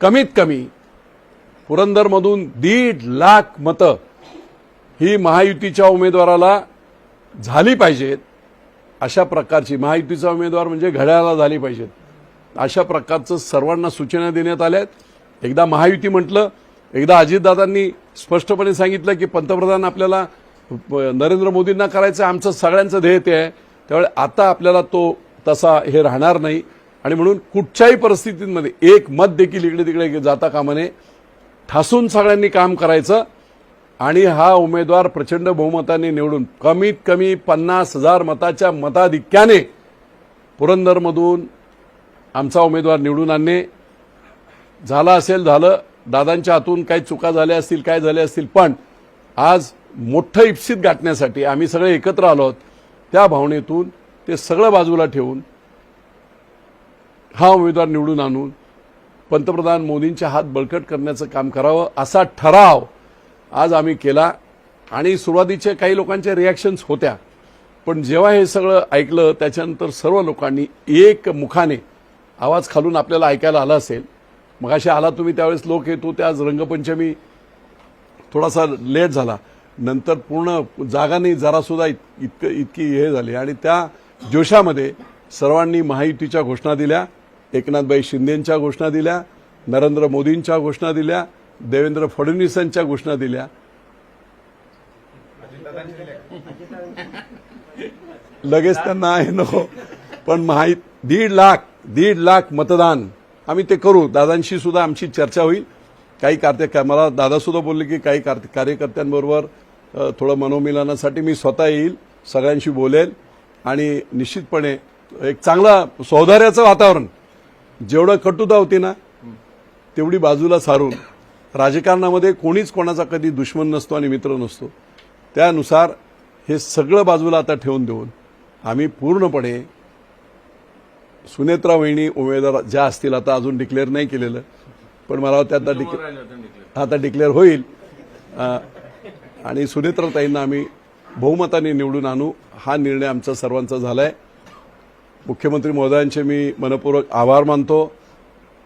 कमीत कमी पुरंदरमधून दीड लाख मतं ही महायुतीच्या उमेदवाराला झाली पाहिजेत. अशा प्रकारची महायुतीचा उमेदवार म्हणजे घड्याळाला झाली पाहिजेत. अशा प्रकारचं सर्वांना सूचना देण्यात आल्या आहेत एकदा महायुती म्हटलं एकदा अजितदादांनी स्पष्टपणे सांगितलं की पंतप्रधान आपल्याला प- नरेंद्र मोदींना करायचं आमचं सगळ्यांचं ध्येय ते आहे. त्यामुळे आता आपल्याला तो तसा हे राहणार नाही. आणि म्हणून कुठच्याही परिस्थितीमध्ये एक मत देखील इकडे तिकडे जाता कामा नये ठासून सगळ्यांनी काम करायचं आणि हा उमेदवार प्रचंड बहुमताने निवडून कमीत कमी पन्नास हजार मताच्या मताधिक्याने पुरंदरमधून आमचा उमेदवार निवडून आणणे. झालं असेल झालं. दादांच्या हातून काही चुका झाल्या असतील काय झाल्या असतील पण आज मोठं इप्सित गाठण्यासाठी आम्ही सगळे एकत्र आलो आहोत. त्या भावनेतून ते सगळं बाजूला ठेवून हा उमेदवार निवडून आणून पंतप्रधान मोदींच्या हात बळकट करण्याचं काम करावं असा ठराव आज आम्ही केला. आणि सुरुवातीच्या काही लोकांच्या रिॲक्शन्स होत्या. पण जेव्हा हे सगळं ऐकलं त्याच्यानंतर सर्व लोकांनी एक मुखाने आवाज खालून आपल्याला ऐकायला आला असेल. मग असे आला तुम्ही त्यावेळेस लोक येत होते आज रंगपंचमी थोडासा लेट झाला. नंतर पूर्ण जागाने जरासुद्धा इत- इतकं इतकी हे झाली. आणि त्या जोशामध्ये सर्वांनी महायुतीच्या घोषणा दिल्या. एकनाथबाई शिंदेंच्या घोषणा दिल्या नरेंद्र मोदींच्या घोषणा दिल्या देवेंद्र फडणवीसांच्या घोषणा दिल्या. लगेच त्यांना आहे नको. पण माहीत दीड लाख दीड लाख मतदान आम्ही ते करू. दादांशी सुद्धा आमची चर्चा होईल. काही कार्य मला दादासुद्धा बोलले की काही कार्यकर्त्यांबरोबर थोडं मनोमिलनासाठी मी स्वतः येईल सगळ्यांशी बोलेल आणि निश्चितपणे एक चांगला सौहार्याचं वातावरण जेवढं कटुता होती ना तेवढी बाजूला सारून राजकारणामध्ये कोणीच कोणाचा कधी दुश्मन नसतो आणि मित्र नसतो त्यानुसार हे सगळं बाजूला आता ठेवून देऊन आम्ही पूर्णपणे सुनेत्रा वहिनी उमेदवार ज्या असतील आता अजून डिक्लेअर नाही केलेलं पण मला वाटतं आता डिक्लेअर आता डिक्लेअर होईल. आणि सुनेत्राताईंना आम्ही बहुमताने निवडून आणू हा निर्णय आमचा सर्वांचा झाला आहे मुख्यमंत्री महोदयांचे मी मनपूर्वक आभार मानतो.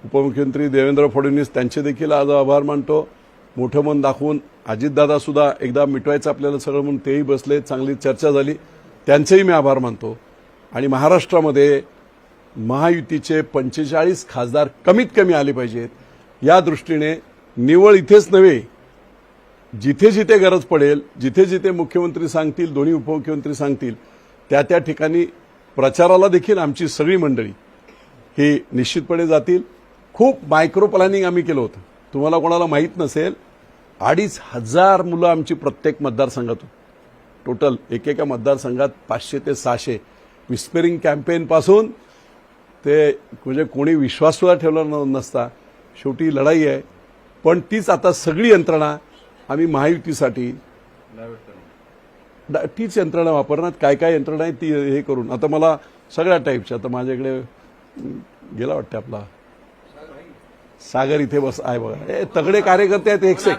उपमुख्यमंत्री देवेंद्र फडणवीस त्यांचे देखील आज आभार मानतो. मोठं मन दाखवून अजितदादासुद्धा एकदा मिटवायचं आपल्याला सगळं म्हणून तेही बसले चांगली चर्चा झाली. त्यांचेही मी आभार मानतो. आणि महाराष्ट्रामध्ये महायुतीचे पंचेचाळीस खासदार कमीत कमी आले पाहिजेत. या दृष्टीने निवळ इथेच नव्हे जिथे जिथे गरज पडेल जिथे जिथे मुख्यमंत्री सांगतील दोन्ही उपमुख्यमंत्री सांगतील त्या त्या ठिकाणी प्रचाराला देखील आमची सगळी मंडळी ही निश्चितपणे जातील. खूप मायक्रो प्लॅनिंग आम्ही केलं होतं. तुम्हाला कोणाला माहीत नसेल अडीच हजार मुलं आमची प्रत्येक मतदारसंघातून. टोटल एकेका मतदारसंघात पाचशे ते सहाशे विस्पेरिंग कॅम्पेनपासून ते म्हणजे कोणी विश्वाससुद्धा ठेवला न- नसता. शेवटी लढाई आहे. पण तीच आता सगळी यंत्रणा आम्ही महायुतीसाठी तीच यंत्रणा वापरणार काय काय यंत्रणा आहे ती हे करून. आता मला सगळ्या टाईपच्या आता माझ्याकडे गेला वाटतं आपला. सागर इथे बस आहे बघा. हे तगडे कार्यकर्ते आहेत एकशे